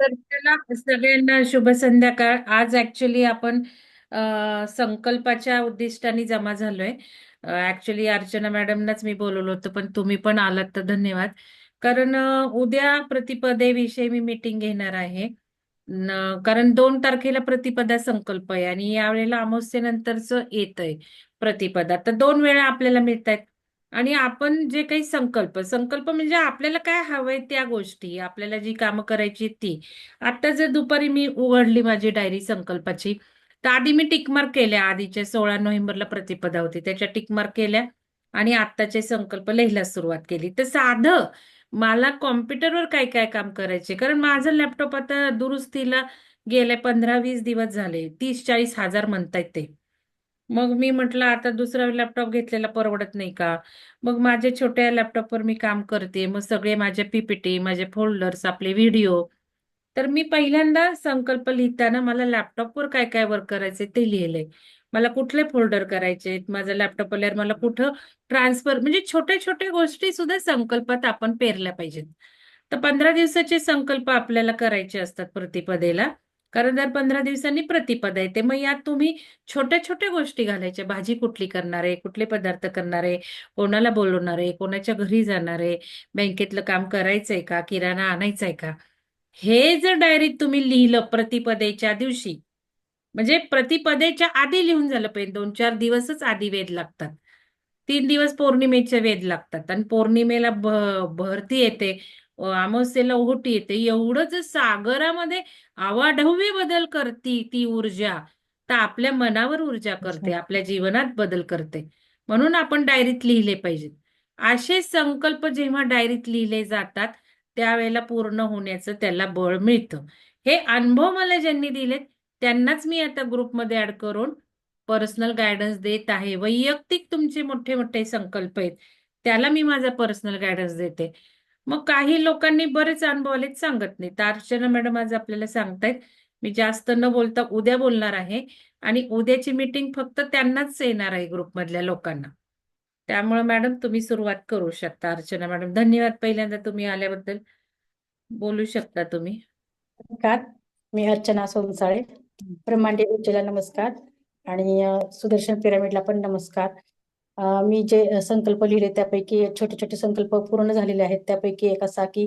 तर सगळ्यांना शुभ संध्याकाळ. आज ऍक्च्युली आपण अ, संकल्पाच्या उद्दिष्टाने जमा झालोय. ऍक्च्युली अर्चना मॅडमनाच मी बोलवलं होतं पण तुम्ही पण आलात तर धन्यवाद. कारण अ, उद्या प्रतिपदेविषयी मी मीटिंग घेणार आहे. न- कारण दोन तारखेला प्रतिपदा संकल्प आहे आणि यावेळेला अमावस्येनंतरच येत आहे प्रतिपदा. तर दोन वेळा आपल्याला मिळत आहेत आणि आपण जे काही संकल्प संकल्प म्हणजे आपल्याला काय हवंय त्या गोष्टी आपल्याला जी कामं करायची ती. आता जर दुपारी मी उघडली माझी डायरी संकल्पाची तर आधी मी टिकमार्क केल्या आधीच्या सोळा नोव्हेंबरला प्रतिपदा होती त्याच्या टिकमार्क केल्या आणि आत्ताचे संकल्प लिहायला सुरुवात केली. तर साधं मला कॉम्प्युटरवर काय काय काम करायचे? कारण माझं लॅपटॉप आता दुरुस्तीला गेले पंधरा वीस दिवस झाले तीस चाळीस हजार म्हणतायत ते. मग मी म्हटलं आता दुसरा लॅपटॉप घेतलेला परवडत नाही का? मग माझ्या छोट्या लॅपटॉपवर मी काम करते. मग सगळे माझ्या पीपीटी माझे फोल्डर्स आपले व्हिडिओ तर मी पहिल्यांदा संकल्प लिहिताना मला लॅपटॉपवर काय काय वर्क करायचे ते लिहिलंय मला कुठले फोल्डर करायचे? माझा लॅपटॉप आल्यावर मला कुठं ट्रान्सफर म्हणजे छोट्या छोट्या गोष्टी सुद्धा संकल्पात आपण पेरल्या पाहिजेत. तर पंधरा दिवसाचे संकल्प आपल्याला करायचे असतात प्रतिपदेला. कारण दर पंधरा दिवसांनी प्रतिपदा येते मग यात तुम्ही छोट्या छोट्या गोष्टी घालायच्या. भाजी कुठली करणार आहे? कुठले पदार्थ करणार आहे? कोणाला बोलवणार आहे? कोणाच्या घरी जाणार आहे? बँकेतलं काम करायचंय का? किराणा आणायचा आहे का? हे जर डायरीत तुम्ही लिहिलं प्रतिपदेच्या दिवशी म्हणजे प्रतिपदेच्या आधी लिहून झालं पाहिजे. दोन चार दिवसच आधी वेध लागतात. तीन दिवस पौर्णिमेचे वेध लागतात. आणि पौर्णिमेला भ- भरती येते. अमावस्येला ओहोटी येते. एवढं जर सागरामध्ये आवाढव्य बदल करती ती ऊर्जा. तर आपल्या मनावर ऊर्जा करते आपल्या जीवनात बदल करते. म्हणून आपण डायरीत लिहिले पाहिजेत. असे संकल्प जेव्हा डायरीत लिहिले जातात त्यावेळेला पूर्ण होण्याचं त्याला बळ मिळतं. हे अनुभव मला ज्यांनी दिलेत त्यांनाच मी आता ग्रुपमध्ये ऍड करून पर्सनल गायडन्स देत आहे. वैयक्तिक तुमचे मोठे मोठे संकल्प आहेत त्याला मी माझा पर्सनल गायडन्स देते. मग काही लोकांनी बरेच अनुभव आलेत सांगत नाही तर अर्चना मॅडम आज आपल्याला सांगतायत मी जास्त न बोलता उद्या बोलणार आहे आणि उद्याची मीटिंग फक्त त्यांनाच येणार आहे ग्रुपमधल्या लोकांना. त्यामुळे मॅडम तुम्ही सुरुवात करू शकता अर्चना मॅडम. धन्यवाद पहिल्यांदा तुम्ही आल्याबद्दल. बोलू शकता तुम्ही. नमस्कार मी अर्चना सोनसाळे ब्रह्मांडी नमस्कार आणि सुदर्शन पिरामिडला पण नमस्कार. मी जे संकल्प लिहिले त्यापैकी छोटे छोटे संकल्प पूर्ण झालेले आहेत. त्यापैकी एक असा की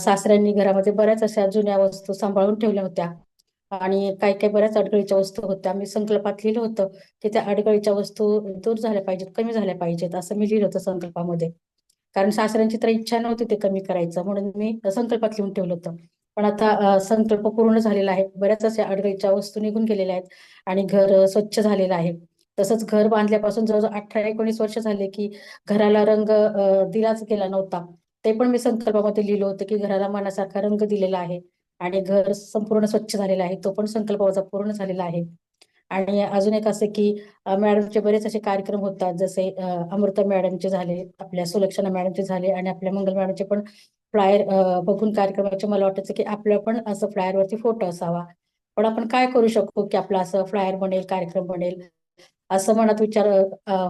सासऱ्यांनी घरामध्ये बऱ्याच अशा जुन्या वस्तू सांभाळून ठेवल्या होत्या. आणि काही काही बऱ्याच अडगळीच्या वस्तू होत्या. मी संकल्पात लिहिलं होतं की त्या अडगळीच्या वस्तू दूर झाल्या पाहिजेत कमी झाल्या पाहिजेत असं मी लिहिलं होतं संकल्पामध्ये. कारण सासऱ्यांची तर इच्छा नव्हती ते कमी करायचं म्हणून मी संकल्पात लिहून ठेवलं होतं. पण आता संकल्प पूर्ण झालेला आहे. बऱ्याच अशा अडगळीच्या वस्तू निघून गेलेल्या आहेत. आणि घर स्वच्छ झालेलं आहे. तसंच घर बांधल्यापासून जवळजवळ अठरा एकोणीस वर्ष झाले की घराला रंग दिलाच गेला नव्हता. ते पण मी संकल्पामध्ये लिहिलं होतं की घराला मनासारखा रंग दिलेला आहे आणि घर संपूर्ण स्वच्छ झालेला आहे तो पण संकल्प माझा पूर्ण झालेला आहे. आणि अजून एक असं की मॅडमचे बरेच असे कार्यक्रम होतात जसे अमृता मॅडमचे झाले आपल्या सुलक्षणा मॅडमचे झाले आणि आपल्या मंगल मॅडमचे पण फ्लायर बघून कार्यक्रमाचे मला वाटायचं की आपलं पण असं फ्लायर वरती फोटो असावा. पण आपण काय करू शकतो की आपला असं फ्लायर बनेल कार्यक्रम बनेल? असं मनात विचार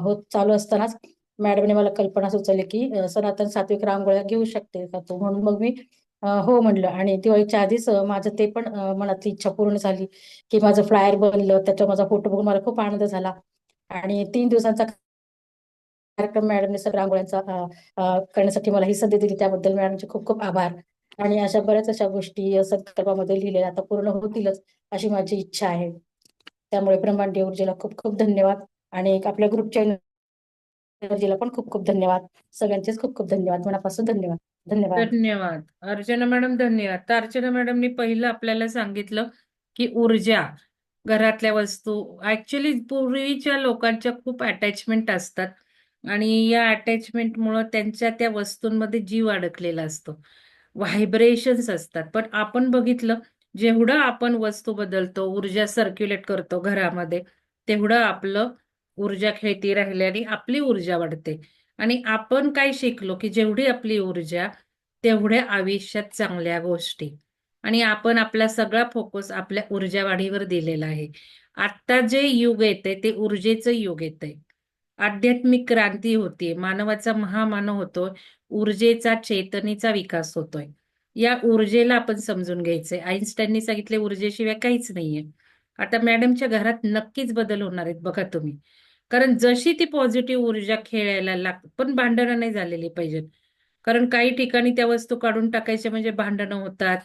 होत चालू असतानाच मॅडमने मला कल्पना सुचवली की सनातन सात्विक रांगोळ्या घेऊ शकते का तू? म्हणून मग मी हो म्हणलं. आणि दिवाळीच्या आधीच माझं ते पण मनातली इच्छा पूर्ण झाली की माझं फ्लायर बनलं त्याच्यावर माझा फोटो बघून मला खूप आनंद झाला. आणि तीन दिवसांचा कार्यक्रम मॅडमने सगळ्या रांगोळ्यांचा करण्यासाठी मला ही संधी दिली. त्याबद्दल मॅडमचे खूप खूप आभार. आणि अशा बऱ्याच अशा गोष्टी संकल्पामध्ये लिहिलेल्या आता पूर्ण होतीलच अशी माझी इच्छा आहे. त्यामुळे ब्रह्मांडी ऊर्जेला खूप खूप धन्यवाद. आणि एक आपल्या ग्रुपच्या ऊर्जेला पण खूप खूप धन्यवाद. सगळ्यांचेच खूप खूप धन्यवाद. मनापासून धन्यवाद. धन्यवाद. धन्यवाद. अर्चना मॅडम धन्यवाद. तर अर्चना मॅडमनी पहिलं आपल्याला सांगितलं की ऊर्जा घरातल्या वस्तू ऍक्च्युली पूर्वीच्या लोकांच्या खूप अटॅचमेंट असतात. आणि या अटॅचमेंटमुळं त्यांच्या त्या वस्तूंमध्ये जीव अडकलेला असतो. व्हायब्रेशन्स असतात. पण आपण बघितलं जेवढं आपण वस्तू बदलतो ऊर्जा सर्क्युलेट करतो घरामध्ये तेवढं आपलं ऊर्जा खेळती राहिल्याने आपली ऊर्जा वाढते. आणि आपण काय शिकलो की जेवढी आपली ऊर्जा तेवढ्या आयुष्यात चांगल्या गोष्टी. आणि आपण आपला सगळा फोकस आपल्या ऊर्जा वाढीवर दिलेला आहे. आता जे युग येते ते ऊर्जेचं युग येतंय. आध्यात्मिक क्रांती होतीये मानवाचा महामानव होतोय ऊर्जेचा चेतनेचा विकास होतोय. या ऊर्जेला आपण समजून घ्यायचंय. आईन्स्टाईननी सांगितले ऊर्जेशिवाय काहीच नाहीये. आता मॅडमच्या घरात नक्कीच बदल होणार आहेत बघा तुम्ही. कारण जशी ती पॉझिटिव्ह ऊर्जा खेळायला लाग पण भांडणं नाही झालेली पाहिजेत. कारण काही ठिकाणी त्या वस्तू काढून टाकायच्या म्हणजे भांडणं होतात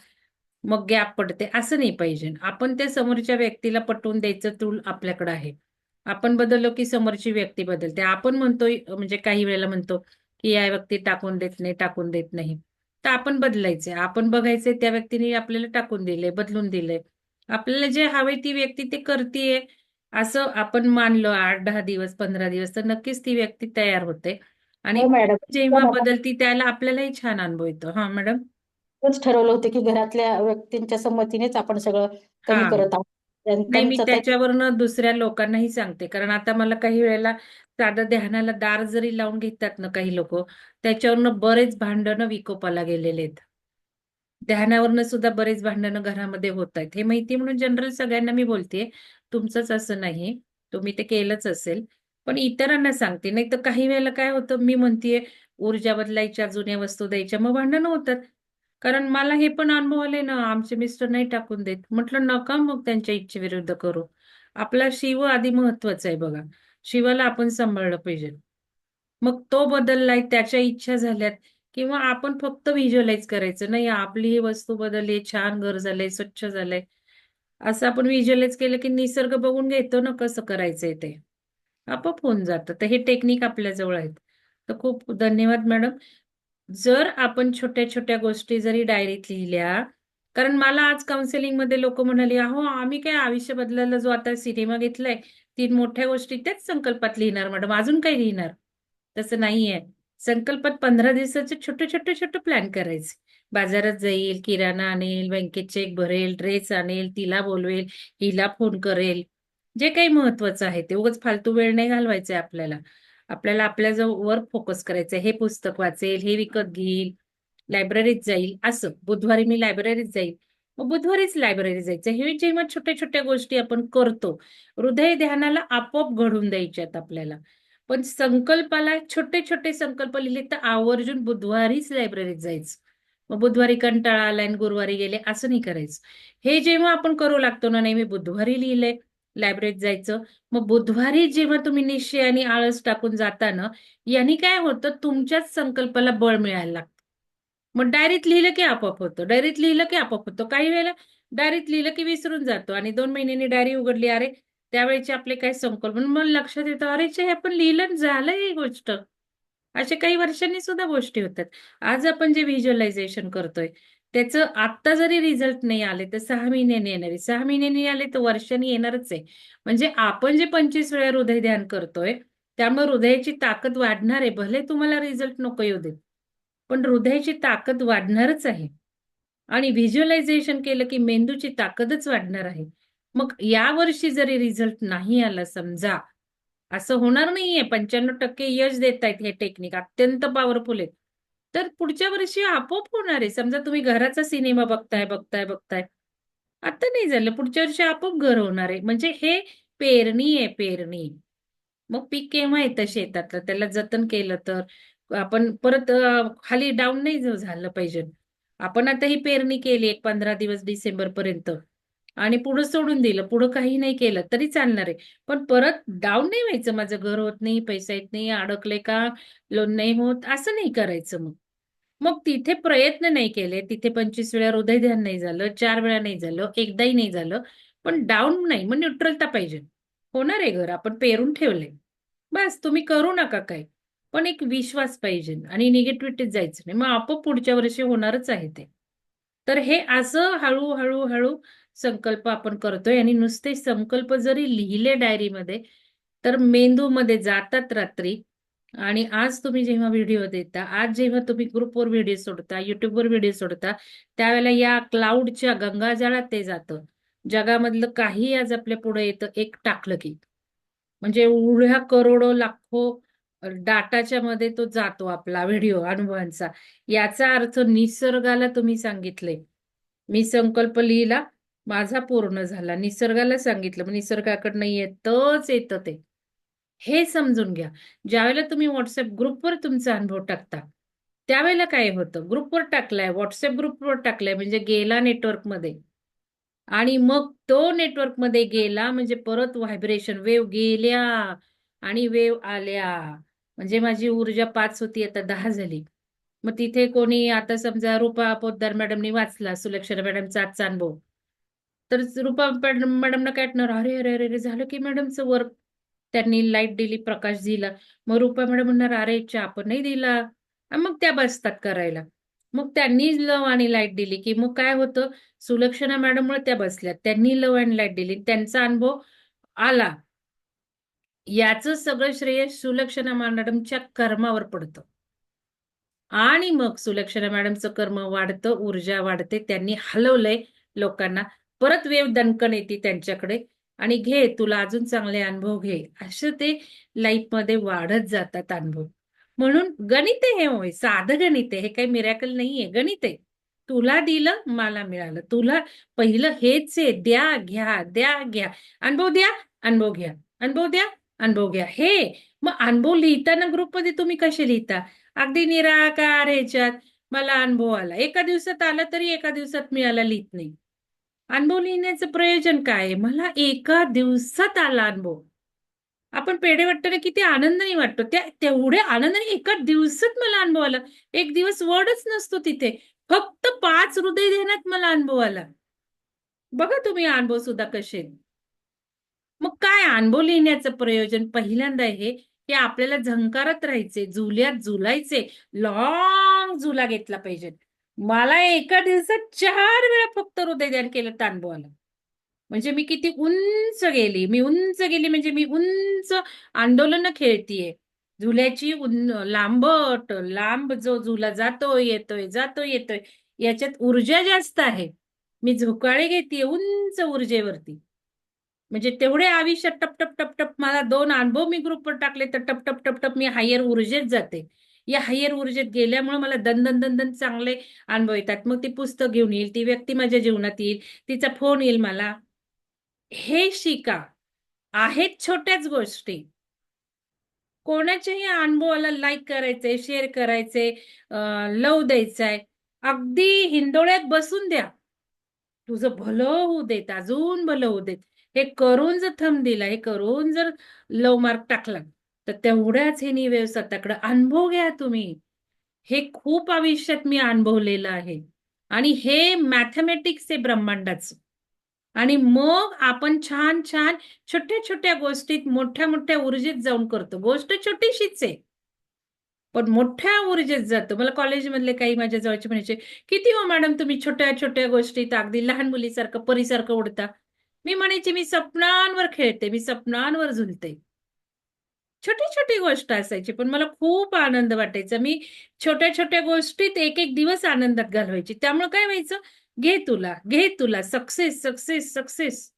मग गॅप पडते असं नाही पाहिजे. आपण त्या समोरच्या व्यक्तीला पटवून द्यायचं तूल आपल्याकडे आहे. आपण बदललो की समोरची व्यक्ती बदलते. आपण म्हणतोय म्हणजे काही वेळेला म्हणतो की या व्यक्ती टाकून देत नाही टाकून देत नाही. तर आपण बदलायचे. आपण बघायचे त्या व्यक्तीने आपल्याला टाकून दिले बदलून दिले. आपल्याला जे हवे ती व्यक्ती ते करतीये असं आपण मानलो आठ दहा दिवस पंधरा दिवस तर नक्कीच ती व्यक्ती तयार होते. आणि हो मॅडम. जेव्हा पण आता बदलती त्याला आपल्यालाही छान अनुभव येतो हा मॅडम? तेच ठरवलं होतं की घरातल्या व्यक्तींच्या संमतीनेच आपण सगळं कमी हा. करत आहोत. नाही मी त्यांचं ते त्याच्यावरनं दुसऱ्या लोकांनाही सांगते. कारण आता मला काही वेळेला साधं ध्यानाला दार जरी लावून घेतात ना काही लोक त्याच्यावरनं बरेच भांडणं विकोपाला गेलेले आहेत. ध्यानावरनं सुद्धा बरेच भांडणं घरामध्ये होत आहेत. हे माहिती म्हणून जनरल सगळ्यांना मी बोलतेय तुमचंच असं नाही. तुम्ही ते केलंच असेल. पण इतरांना सांगते. नाही तर काही वेळेला काय होतं? मी म्हणतेय ऊर्जा बदलायच्या जुन्या वस्तू द्यायच्या मग भांडणं होतात. कारण मला हे पण अनुभव आले ना आमचे मिस्टर नाही टाकून देत. म्हटलं नका मग त्यांच्या इच्छेविरुद्ध करू. आपला शिव आधी महत्त्वाचा आहे बघा. शिवाला आपण सांभाळलं पाहिजे. मग तो बदललाय त्याच्या इच्छा झाल्यात. किंवा आपण फक्त व्हिज्युअलाइज करायचं नाही आपली ही वस्तू बदलली छान घर झालंय स्वच्छ झालंय. असं आपण व्हिज्युअलाइज केलं की निसर्ग बघून घेतो ना कसं करायचंय ते. आपोआप होऊन जातं. तर हे टेक्निक आपल्या जवळ आहेत. तर खूप धन्यवाद मॅडम. जर आपण छोट्या छोट्या गोष्टी जरी डायरीत लिहिल्या कारण मला आज काउन्सिलिंगमध्ये लोक म्हणाले अहो आम्ही काय आयुष्य बदलायला जो आता सिनेमा घेतलाय तीन मोठ्या गोष्टी त्याच संकल्पात लिहिणार मॅडम. अजून काय लिहिणार? तसं नाहीये. संकल्पात पंधरा दिवसाचे छोटे छोटे छोटे प्लॅन करायचे. बाजारात जाईल किराणा आणेल बँकेत चेक भरेल ड्रेस आणेल तिला बोलवेल हिला फोन करेल. जे काही महत्वाचं आहे ते उगाच फालतू वेळ नाही घालवायचा आपल्याला. आपल्याला आपल्या वर फोकस करायचं हे पुस्तक वाचेल हे विकत घेईल लायब्ररीत जाईल असं. बुधवारी मी लायब्ररीत जाईल. मग बुधवारीच लायब्ररीत जायचं. हे जेव्हा छोट्या छोट्या गोष्टी आपण करतो हृदय ध्यानाला आपोआप घडून द्यायच्यात आपल्याला. पण संकल्पाला छोटे छोटे संकल्प लिहिले तर आवर्जून बुधवारीच लायब्ररीत जायचं. मग बुधवारी कंटाळा आला आणि गुरुवारी गेले असं नाही करायचं. हे जेव्हा आपण करू लागतो ना नाही मी बुधवारी लिहिलंय. लायब्ररीत जायचं. मग बुधवारी जेव्हा तुम्ही निश्चय आणि आळस टाकून जाता ना यांनी काय होतं तुमच्याच संकल्पाला बळ मिळायला लागतं. मग डायरीत लिहिलं की आपोआप होतं डायरीत लिहिलं की आपोआप होतं. काही वेळेला डायरीत लिहिलं की विसरून जातो आणि दोन महिन्यांनी डायरी उघडली अरे त्यावेळेचे आपले काय संकल्प मग लक्षात येतं अरे हे आपण लिहिलं झालं ही गोष्ट. अशा काही वर्षांनी सुद्धा गोष्टी होतात. आज आपण जे व्हिज्युअलायझेशन करतोय त्याचं आत्ता जरी रिझल्ट नाही आले तर सहा महिन्याने येणार आहे. सहा महिन्यांनी आले तर वर्षांनी येणारच आहे. म्हणजे आपण जे पंचवीस वेळा हृदय ध्यान करतोय त्यामुळे हृदयाची ताकद वाढणार आहे. भले तुम्हाला रिझल्ट नको येऊ देत पण हृदयाची ताकद वाढणारच आहे. आणि व्हिज्युअलायझेशन केलं की मेंदूची ताकदच वाढणार आहे. मग या वर्षी जरी रिझल्ट नाही आला समजा असं होणार नाहीये. पंच्याण्णव टक्के यश देत आहेत हे टेक्निक अत्यंत पॉवरफुल आहेत. तर पुढच्या वर्षी आपोआप होणार आहे. समजा तुम्ही घराचा सिनेमा बघताय बघताय बघताय. आता नाही झालं. पुढच्या वर्षी आपोआप घर होणार आहे. म्हणजे हे पेरणी आहे पेरणी. मग पीक केव्हा येतं शेतातलं? त्याला जतन केलं तर? आपण परत खाली डाऊन नाही झालं पाहिजे. आपण आता ही पेरणी केली एक पंधरा दिवस डिसेंबर पर्यंत. आणि पुढे सोडून दिलं. पुढं काही नाही केलं तरी चालणार आहे. पण परत डाऊन नाही व्हायचं. माझं घर होत नाही पैसा येत नाही अडकले का? लोन नाही होत. असं नाही करायचं मग. मग तिथे प्रयत्न नाही केले. तिथे पंचवीस वेळा हृदय ध्यान नाही झालं चार वेळा नाही झालं एकदाही नाही झालं. पण डाऊन नाही मग न्यूट्रलता पाहिजे. होणार आहे घर आपण पेरून ठेवले बस तुम्ही करू नका काय पण एक विश्वास पाहिजे आणि निगेटिव्हिटीत जायचं नाही. मग आपोआप पुढच्या वर्षी होणारच आहे ते. तर हे असं हळूहळू हळू संकल्प आपण करतोय आणि नुसते संकल्प जरी लिहिले डायरीमध्ये तर मेंदूमध्ये जातात रात्री आणि आज तुम्ही जेव्हा व्हिडिओ देता आज जेव्हा तुम्ही ग्रुपवर व्हिडिओ सोडता युट्यूबवर व्हिडिओ सोडता त्यावेळेला या क्लाउडच्या गंगाजळात ते जातं. जगामधलं काही आज आपल्या पुढे येतं एक टाकलं की. म्हणजे एवढ्या करोडो लाखो डाटाच्या मध्ये तो जातो आपला व्हिडिओ अनुभवांचा. याचा अर्थ निसर्गाला तुम्ही सांगितले. मी संकल्प लिहिला माझा पूर्ण झाला. निसर्गाला सांगितलं मग निसर्गाकडनं येतच येतं ते. हे समजून घ्या. ज्यावेळेला तुम्ही व्हॉट्सअप ग्रुपवर तुमचा अनुभव टाकता त्यावेळेला काय होतं? ग्रुपवर टाकलाय व्हॉट्सअप ग्रुपवर टाकलाय म्हणजे गेला नेटवर्कमध्ये आणि मग तो नेटवर्कमध्ये गेला म्हणजे परत व्हायब्रेशन वेव गेल्या आणि वेव आल्या. म्हणजे माझी ऊर्जा पाच होती आता दहा झाली. मग तिथे कोणी आता समजा रुपा पोद्दार मॅडमनी वाचला सुलक्षणा मॅडमचा आजचा अनुभव. तर रुपा मॅडमना काय अरे अरे अरे झालं की मॅडमचं वर्क त्यांनी लाइट दिली प्रकाश दिला. मग रुपा मॅडम म्हणणार अरे चहा नाही दिला. मग त्या बसतात करायला. मग त्यांनी लव आणि लाइट दिली की मग काय होतं? सुलक्षणा मॅडममुळे त्या बसल्या. त्यांनी लव आणि लाइट दिली. त्यांचा अनुभव आला. याचं सगळं श्रेय सुलक्षणा मॅडमच्या कर्मावर पडतं. आणि मग सुलक्षणा मॅडमचं कर्म वाढतं ऊर्जा वाढते. त्यांनी हलवलंय लोकांना. परत वेव दणकण येते त्यांच्याकडे. आणि घे तुला अजून चांगले अनुभव घे. असं ते लाईफमध्ये वाढत जातात अनुभव. म्हणून गणित हे होय साधं गणित. आहे हे काही मिरॅकल नाहीये. गणित. आहे तुला दिलं मला मिळालं. तुला पहिलं हेच आहे. द्या घ्या द्या घ्या. अनुभव द्या अनुभव घ्या. अनुभव द्या अनुभव घ्या. हे! मग अनुभव लिहिताना ग्रुपमध्ये तुम्ही कसे लिहिता? अगदी निराकार ह्याच्यात. मला अनुभव आला. एका दिवसात आला तरी एका दिवसात मिळाला लिहित नाही. अनुभव लिहिण्याचं प्रयोजन काय आहे? मला एका दिवसात आला अनुभव. आपण पेढे वाटताना किती आनंदाने वाटतो. त्या तेवढ्या आनंदाने एका दिवसात मला अनुभव आला. एक दिवस वर्डच नसतो तिथे. फक्त पाच हृदय देण्यात मला अनुभव आला. बघा तुम्ही अनुभव सुद्धा कसे. मग काय अनुभव लिहिण्याचं प्रयोजन? पहिल्यांदा हे की आपल्याला झंकारत राहायचे जुल्यात झुलायचे. लॉंग झुला घेतला पाहिजे. मला एका दिवसात चार वेळा फक्त हृदयदान केलं तर अनुभव म्हणजे मी किती उंच गेली. मी उंच गेली म्हणजे मी उंच आंदोलन खेळतीये. झुल्याची उन लांबट लांब जो झुला जातोय येतोय जातोय येतोय याच्यात ऊर्जा जास्त आहे. मी झोकाळे घेते उंच ऊर्जेवरती. म्हणजे तेवढे आयुष्यात टप टप टप टप मला दोन अनुभव मी ग्रुपवर टाकले तर टप टप टप टप मी हायर ऊर्जेत जाते. या हायर ऊर्जेत गेल्यामुळे मला दन दन दन दन चांगले अनुभव येतात. मग ती पुस्तक घेऊन येईल ती व्यक्ती माझ्या जीवनात येईल तिचा फोन येईल मला. हे शिका. आहेत छोट्याच गोष्टी. कोणाच्याही अनुभवाला लाईक करायचंय शेअर करायचे लव द्यायचंय अगदी हिंदोळ्यात बसून द्या. तुझं भलं होऊ देत अजून भलं होऊ देत. हे करून जर थंब दिला हे करून जर लव मार्क टाकला तर तेवढ्याच हे निवेव स्वतःकडे अनुभव घ्या तुम्ही. हे खूप आयुष्यात मी अनुभवलेलं आहे. आणि हे मॅथमॅटिक्स आहे ब्रह्मांडाचं. आणि मग आपण छान छान छोट्या छोट्या गोष्टीत मोठ्या मोठ्या ऊर्जेत जाऊन करतो. गोष्ट छोटीशीच आहे. पण मोठ्या ऊर्जेत जातो. मला कॉलेजमधले काही माझ्या जवळचे म्हणायचे किती हो मॅडम तुम्ही छोट्या छोट्या गोष्टीत अगदी लहान मुलीसारखं परीसारखं उडता मी म्हणायचे मी स्वप्नांवर खेळते. मी स्वप्नांवर झुलते. छोटी छोटी गोष्ट असायची पण मला खूप आनंद वाटायचा. मी छोट्या छोट्या गोष्टीत एक एक दिवस आनंदात घालवायची. त्यामुळे काय व्हायचं? घे तुला घे तुला सक्सेस सक्सेस सक्सेस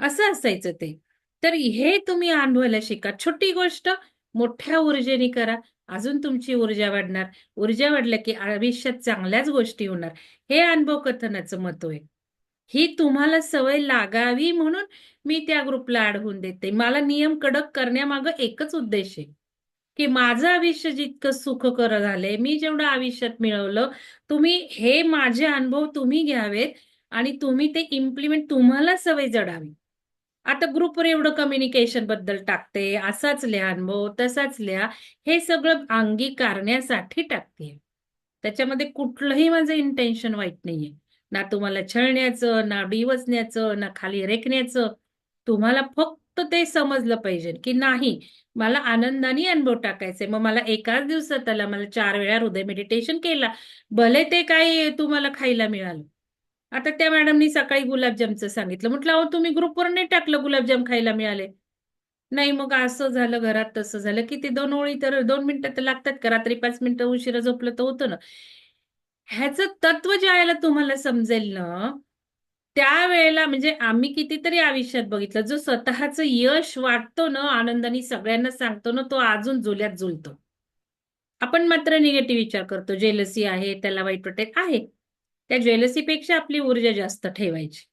असं असायचं ते. तर हे तुम्ही अनुभवायला शिका. छोटी गोष्ट मोठ्या ऊर्जेने करा. अजून तुमची ऊर्जा वाढणार. ऊर्जा वाढल्या की आयुष्यात चांगल्याच गोष्टी होणार. हे अनुभव कथनाचं महत्त्व आहे. ही तुम्हाला सवय लागावी म्हणून मी त्या ग्रुपला ऍड होऊन देते. मला नियम कडक करण्यामागं एकच उद्देश आहे की माझं आयुष्य जितकं सुखकर झालंय मी जेवढं आयुष्यात मिळवलं तुम्ही हे माझे अनुभव तुम्ही घ्यावेत आणि तुम्ही ते इम्प्लिमेंट तुम्हाला सवय जडावी. आता ग्रुपवर एवढं कम्युनिकेशनबद्दल टाकते असाच लिहा अनुभव तसाच लिहा हे सगळं अंगीकारण्यासाठी टाकते. त्याच्यामध्ये कुठलंही माझं इंटेन्शन वाईट नाहीये. ना तुम्हाला छळण्याचं ना डिवचण्याचं ना खाली रेखण्याचं तुम्हाला फक्त ते समजलं पाहिजे की नाही मला आनंदाने अनुभव टाकायचे मग मला एकाच दिवसात आला मला चार वेळा हृदय मेडिटेशन केला. भले ते काही तुम्हाला खायला मिळालं. आता त्या मॅडमनी सकाळी गुलाबजामचं सांगितलं. म्हटलं अहो तुम्ही ग्रुपवर नाही टाकलं गुलाबजाम खायला मिळाले. नाही मग असं झालं घरात तसं झालं की ते दोन ओळी तर दोन मिनिटं तर लागतात का? रात्री पाच मिनिटं उशिरा झोपलं तर होतं ना. ह्याचं तत्व ज्या वेळेला तुम्हाला समजेल ना त्यावेळेला म्हणजे आम्ही कितीतरी आयुष्यात बघितलं जो स्वतःचं यश वाटतो ना आनंदाने सगळ्यांना सांगतो ना तो अजून जुल्यात जुलतो. आपण मात्र निगेटिव्ह विचार करतो जेलसी आहे त्याला वाईट वाटेल आहे. त्या ज्वेलसीपेक्षा आपली ऊर्जा जास्त ठेवायची.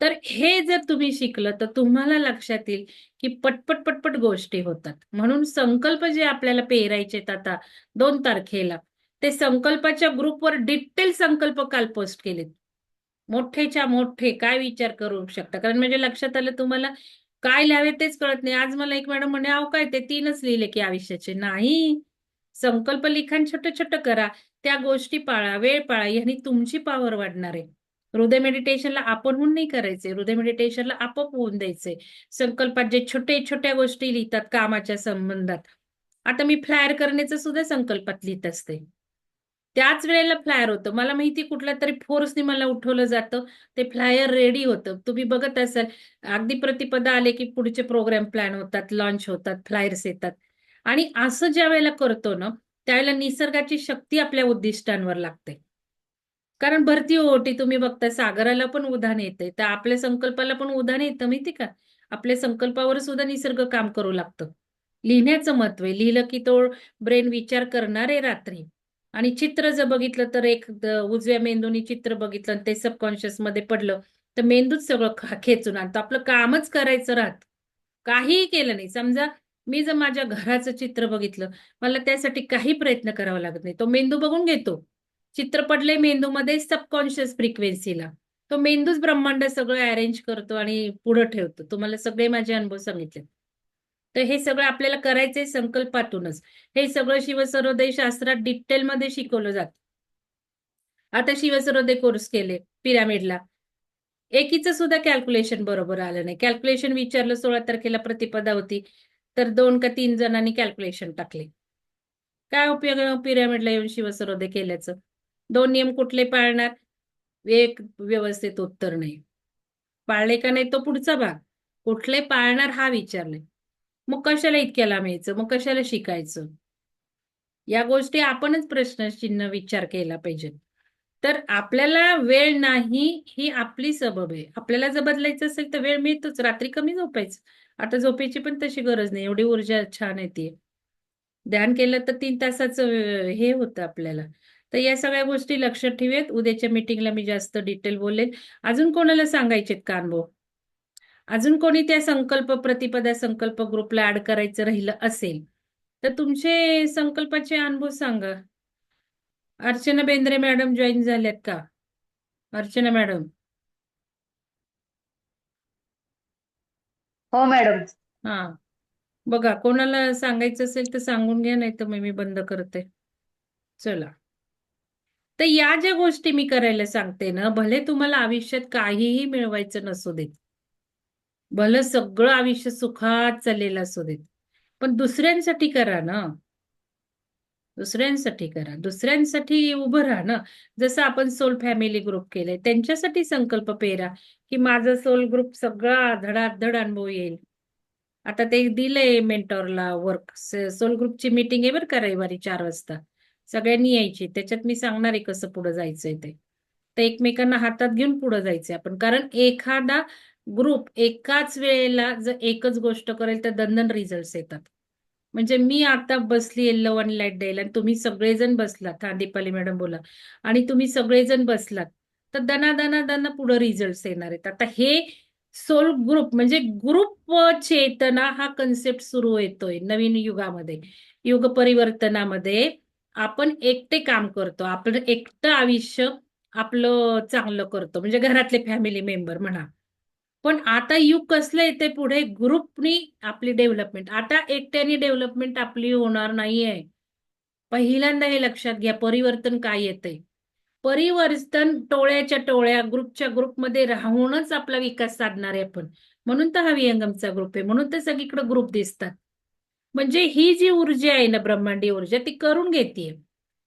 तर हे जर तुम्ही शिकलं तर तुम्हाला लक्षात येईल की पटपट पटपट गोष्टी होतात. म्हणून संकल्प जे आपल्याला पेरायचे आता दोन तारखेला ते संकल्पाच्या ग्रुपवर डिटेल संकल्प काल पोस्ट केलेत. मोठेच्या मोठे काय विचार करू शकता? कारण म्हणजे लक्षात आलं तुम्हाला काय लिहावे तेच कळत नाही. आज मला एक मॅडम म्हणे अहो काय ते तीनच लिहिले की आयुष्याचे. नाही. संकल्प लिखाण छोटं छोटं करा. त्या गोष्टी पाळा वेळ पाळा. यांनी तुमची पावर वाढणार आहे. हृदय मेडिटेशनला आपण होऊन नाही करायचे. हृदय मेडिटेशनला आपोआप होऊन द्यायचे. संकल्पात जे छोटे छोट्या गोष्टी लिहितात कामाच्या संबंधात. आता मी फ्लायर करण्याचं सुद्धा संकल्पात लिहित असते. त्याच वेळेला फ्लायर होतं. मला माहिती कुठल्या तरी फोर्सने मला उठवलं जातं. ते फ्लायर रेडी होतं. तुम्ही बघत असाल अगदी प्रतिपदा आले की पुढचे प्रोग्राम प्लॅन होतात लॉन्च होतात फ्लायर्स येतात. आणि असं ज्या वेळेला करतो ना त्यावेळेला निसर्गाची शक्ती आपल्या उद्दिष्टांवर लागते. कारण भरती ओटी तुम्ही बघता सागराला पण उधाण येते. तर आपल्या संकल्पाला पण उधाण येतं माहिती का? आपल्या संकल्पावर सुद्धा निसर्ग काम करू लागतं. लिहिण्याचं महत्त्व आहे. लिहिलं की तो ब्रेन विचार करणार आहे रात्री. आणि चित्र जर बघितलं तर एक उजव्या मेंदूनी चित्र बघितलं आणि ते सबकॉन्शियसमध्ये पडलं तर मेंदूच सगळं खेचून आणतो. आपलं कामच करायचं राहत. काहीही केलं नाही. समजा मी जर माझ्या घराचं चित्र बघितलं मला त्यासाठी काही प्रयत्न करावा लागत नाही. तो मेंदू बघून घेतो. चित्र पडले मेंदूमध्ये सबकॉन्शियस फ्रिक्वेन्सीला तो मेंदूच ब्रह्मांड सगळं अरेंज करतो आणि पुढे ठेवतो. तुम्हाला सगळे माझे अनुभव सांगितले. तर हे सगळं आपल्याला करायचंय संकल्पातूनच. हे सगळं शिवसरोदय शास्त्रात डिटेलमध्ये शिकवलं जात. आता शिवसरोदय कोर्स केले पिरामिडला एकीचं सुद्धा कॅल्क्युलेशन बरोबर आलं नाही. कॅल्क्युलेशन विचारलं सोळा तारखेला प्रतिपदा होती तर दोन का तीन जणांनी कॅल्क्युलेशन टाकले. काय उपयोग आहे पिरामिडला येऊन शिवसरोदय केल्याचं? दोन नियम कुठले पाळणार? एक व्यवस्थित उत्तर नाही. पाळले का नाही तो पुढचा भाग. कुठले पाळणार हा विचारले मग कशाला इतक्याला मिळायचं? मग कशाला शिकायचं? या गोष्टी आपणच प्रश्नचिन्ह विचार केला पाहिजे तर आपल्याला वेळ नाही ही आपली सबब आहे. आपल्याला जर बदलायचं असेल तर वेळ मिळतोच. रात्री कमी झोपायचं. आता झोपेची पण तशी गरज नाही. एवढी ऊर्जा छान येते ध्यान केलं तर तीन तासाचं हे होतं आपल्याला. तर या सगळ्या गोष्टी लक्षात ठेवूयात. उद्याच्या मीटिंगला मी जास्त डिटेल बोलेन. अजून कोणाला सांगायचेत का अनुभव अजून कोणी त्या संकल्प प्रतिपदा संकल्प ग्रुपला ऍड करायचं राहिलं असेल तर तुमचे संकल्पाचे अनुभव सांगा. अर्चना बेंद्रे मॅडम जॉईन झाल्यात का? अर्चना मॅडम. हो मॅडम. हा. बघा कोणाला सांगायचं असेल तर सांगून घ्या नाही तर मग मी बंद करते. चला. तर या ज्या गोष्टी मी करायला सांगते ना भले तुम्हाला आयुष्यात काहीही मिळवायचं नसू देत भलं सगळं आयुष्य सुखात चाललेलं असू देत. पण दुसऱ्यांसाठी करा ना. दुसऱ्यांसाठी करा. दुसऱ्यांसाठी उभं राहा ना जसं आपण सोल फॅमिली ग्रुप केलंय त्यांच्यासाठी संकल्प पेरा की माझा सोल ग्रुप सगळा धडाधड अनुभव येईल. आता ते दिलंय मेंटॉरला वर्क सोल ग्रुपची मीटिंग आहे बरं का रविवारी चार वाजता. सगळ्यांनी यायची. त्याच्यात मी सांगणार आहे कसं पुढे जायचंय ते. तर एकमेकांना हातात घेऊन पुढे जायचंय आपण. कारण एखादा ग्रुप एकाच वेळेला जर एकच गोष्ट करेल तर दंदन रिझल्ट येतात. म्हणजे मी आता बसली येल्लो वन लाइट द्यायला आणि तुम्ही सगळेजण बसलात हा दीपाली मॅडम बोला आणि तुम्ही सगळेजण बसलात तर दना दना दना पुढे रिझल्ट येणार आहेत. आता हे सोल ग्रुप म्हणजे ग्रुप चेतना हा कन्सेप्ट सुरू येतोय नवीन युगामध्ये. युग परिवर्तनामध्ये आपण एकटे काम करतो आपलं एकटं आयुष्य आपलं चांगलं करतो. म्हणजे घरातले फॅमिली मेंबर म्हणा. पण आता युग कसलं येते पुढे ग्रुपनी आपली डेव्हलपमेंट आता एकट्याने डेव्हलपमेंट आपली होणार नाहीये. पहिल्यांदा हे लक्षात घ्या परिवर्तन काय येतंय? परिवर्तन टोळ्याच्या टोळ्या ग्रुपच्या ग्रुपमध्ये राहूनच आपला विकास साधणार आहे आपण. म्हणून तर हा विहंगमचा ग्रुप आहे म्हणून तर सगळीकडे ग्रुप दिसतात. म्हणजे ही जी ऊर्जा आहे ना ब्रह्मांडी ऊर्जा ती करून घेते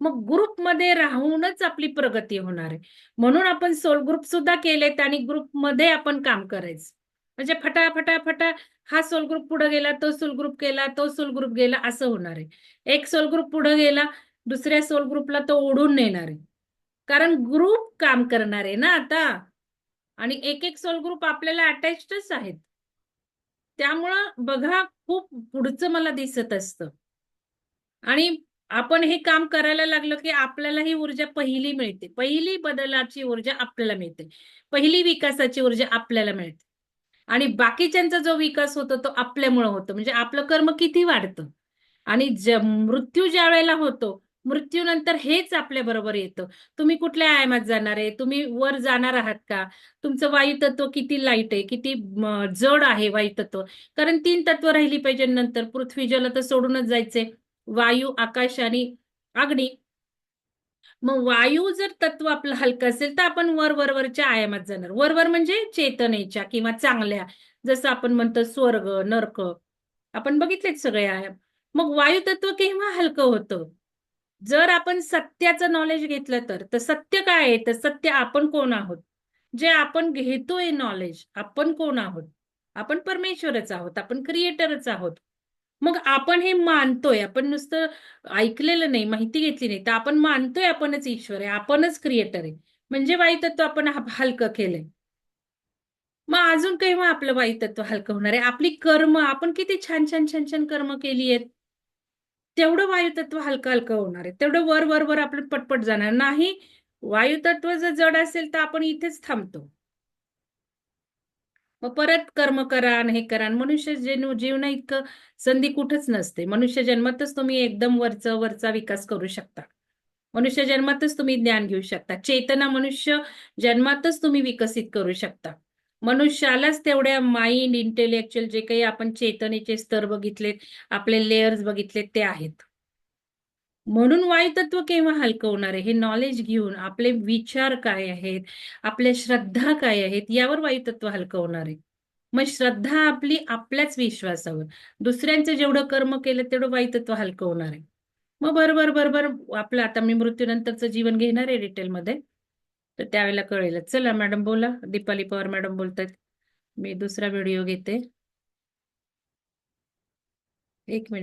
मग ग्रुपमध्ये राहूनच आपली प्रगती होणार आहे. म्हणून आपण सोल ग्रुप सुद्धा केलेत आणि ग्रुपमध्ये आपण काम करायचं. म्हणजे फटा फटा फटा हा सोल ग्रुप पुढे गेला तो सोल ग्रुप केला तो सोल ग्रुप गेला असं होणार आहे. एक सोल ग्रुप पुढे गेला दुसऱ्या सोल ग्रुपला तो ओढून नेणार आहे. कारण ग्रुप काम करणार आहे ना आता. आणि एक एक सोल ग्रुप आपल्याला अटॅचडच आहेत. त्यामुळं बघा खूप पुढचं मला दिसत असतं. आणि आपण हे काम करायला लागलो की आपल्याला ही ऊर्जा पहिली मिळते. पहिली बदलाची ऊर्जा आपल्याला मिळते. पहिली विकासाची ऊर्जा आपल्याला मिळते. आणि बाकीच्यांचा जो विकास होतो तो आपल्यामुळं होतो. म्हणजे आपलं कर्म किती वाढतं? आणि ज मृत्यू ज्या वेळेला होतो मृत्यूनंतर हेच आपल्या बरोबर येतं. तुम्ही कुठल्या आयामात जाणार आहे? तुम्ही वर जाणार आहात का? तुमचं वायुतत्व किती लाइट आहे? किती जड आहे वायुतत्व? कारण तीन तत्व राहिली पाहिजे नंतर. पृथ्वी जल तर सोडूनच जायचंय. वायू आकाश आणि अग्नी. मग वायू जर तत्व आपलं हलकं असेल तर आपण वर वर वरच्या आयामात जाणार. वर वर म्हणजे चेतनेच्या किंवा चांगल्या. जसं आपण म्हणतो स्वर्ग नरक. आपण बघितलेत सगळे आयाम. मग वायू तत्व केव्हा हलकं होतं? जर आपण सत्याचं नॉलेज घेतलं तर तर सत्य काय आहे? तर सत्य आपण कोण आहोत? जे आपण घेतोय नॉलेज आपण कोण आहोत? आपण परमेश्वरच आहोत आपण क्रिएटरच आहोत. मग आपण हे मानतोय आपण नुसतं ऐकलेलं नाही माहिती घेतली नाही तर आपण मानतोय आपणच ईश्वर आहे आपणच क्रिएटर आहे. म्हणजे वाईतत्व आपण हलकं केलंय. मग अजून केव्हा आपलं वाईतत्व हलकं होणार आहे? आपली कर्म आपण किती छान छान छान छान कर्म केली आहेत? तेवढं वायुतत्व हलकं हलकं होणार आहे. तेवढं वर वर वर आपलं पटपट जाणार. नाही वायुतत्व जर जड असेल तर आपण इथेच थांबतो. मग परत कर्म करा आणि हे करा. मनुष्य जीवन जीवन इतकं संधी कुठंच नसते. मनुष्य जन्मातच तुम्ही एकदम वरचा वरचा विकास करू शकता. मनुष्य जन्मातच तुम्ही ज्ञान घेऊ शकता. चेतना मनुष्य जन्मातच तुम्ही विकसित करू शकता. मनुष्यालाच तेवढ्या माइंड इंटेलेक्च्युअल जे काही आपण चेतनेचे स्तर बघितलेत आपले लेयर्स बघितलेत ते आहेत. म्हणून वायुतत्व केव्हा हलकं होणार आहे? हे नॉलेज घेऊन आपले विचार काय आहेत? आपल्या श्रद्धा काय आहेत? यावर वायुतत्व हलकं होणार आहे. मग श्रद्धा आपली आपल्याच विश्वासावर. दुसऱ्यांचं जेवढं कर्म केलं तेवढं वायुतत्व हलकवणार होणार आहे. मग बरोबर बरोबर. आपलं आता मी मृत्यूनंतरचं जीवन घेणार आहे डिटेलमध्ये तर त्यावेळेला कळेल चला मॅडम बोला. दीपाली पवार मॅडम बोलतात मी दुसरा व्हिडिओ घेते. एक मिनिट